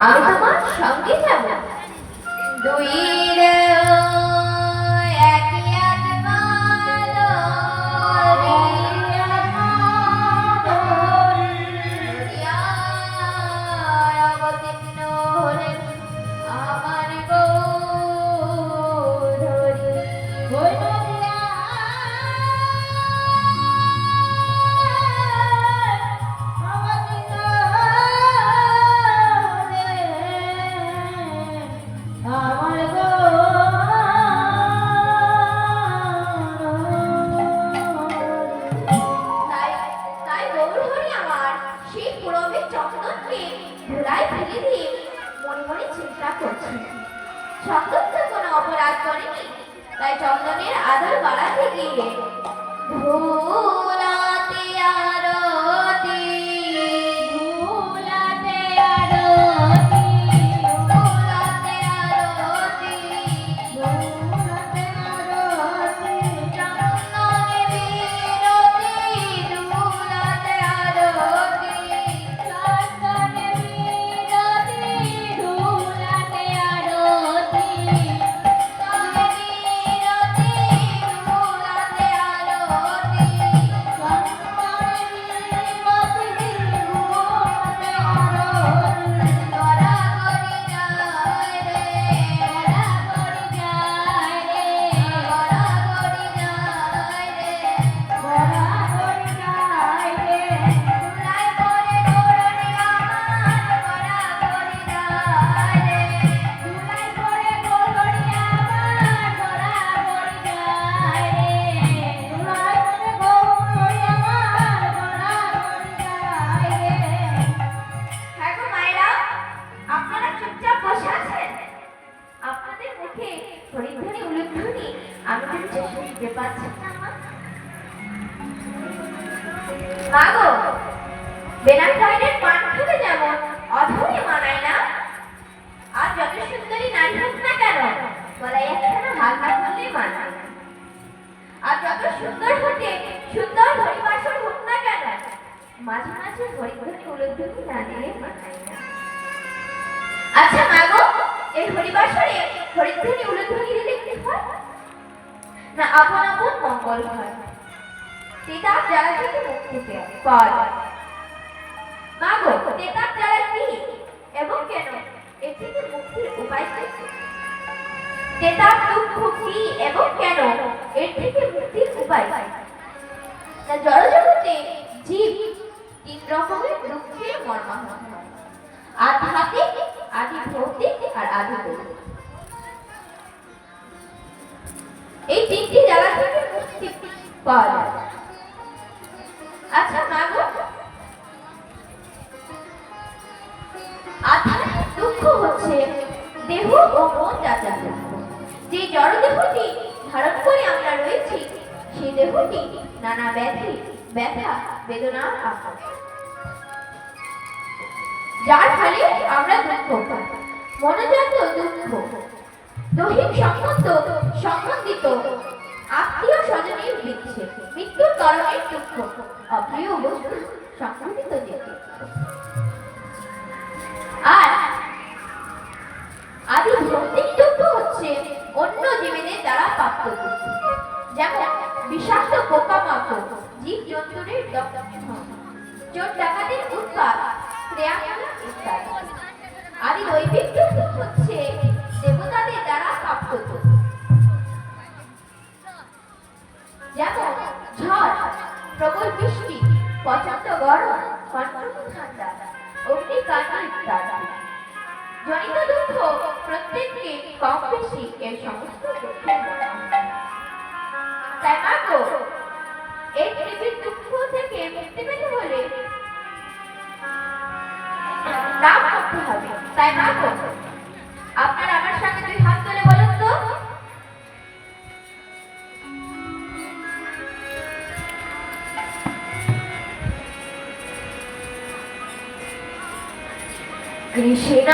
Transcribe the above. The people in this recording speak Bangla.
আমি তোমার সঙ্গে যাব। দুই আর সুন্দরী হাত সুন্দর হরিবাসর হোক মাঝে মাঝে হরিধ্বনি আচ্ছা মাগো, এই হরিবাসরে হরিধ্বনি উলুধ্বনি দিলে না আপন আপন মঙ্গল হয় তেতার জ্বালা থেকে মুক্তি পাওয়া যায় মাগো তেতার জ্বালা কি এবং কেন? এর থেকে মুক্তির উপায় কি? তেতার দুঃখ কি এবং কেন? এর থেকে মুক্তির উপায় না জড়জগতে জীব তিন রকমের দুঃখের মর্মাহত আধ্যাত্মিক আদি ভৌতিক আর আদি ভৌতিক পাওয়া যায় আচ্ছা মা গো। আধ্যাত্মিক দুঃখ হচ্ছে দেহ ও মন যাচার যে জড় দেহটি ধারণ করে আমরা রয়েছি সেই দেহটি নানা ব্যাধি, ব্যথা, বেদনার আকার। যার ফলে আমরা দুঃখ পাই, মনোজাত দুঃখ। দৈহিক সম্বন্ধ সম্বন্ধিত কারণে দুঃখ অপ্রিয় বস্তু সংঘটিত যে। দুঃখ। আর আদি ভৌতিক দুঃখ হচ্ছে অন্য জীবেদের দ্বারা প্রাপ্ত যেমন বিষাক্ত পোকামাকড় জীব জন্তুদের দগ্ধ চোর ডাকাতের ইত্যাদি। আদি দৈবিক দুঃখ হচ্ছে দেবতাদের দ্বারা প্রাপ্ত যেমন প্রবল বৃষ্টি প্রচণ্ড গরম কনকনে ঠান্ডা অগ্নিকাণ্ড ইত্যাদি জনিত দুঃখ প্রত্যেককে কম বেশি এর সমস্ত। তাই মা গো, এই পৃথিবীর দুঃখ থেকে মুক্তি পেতে হলে নাম করতে হবে তাই মা কৃষ্ণ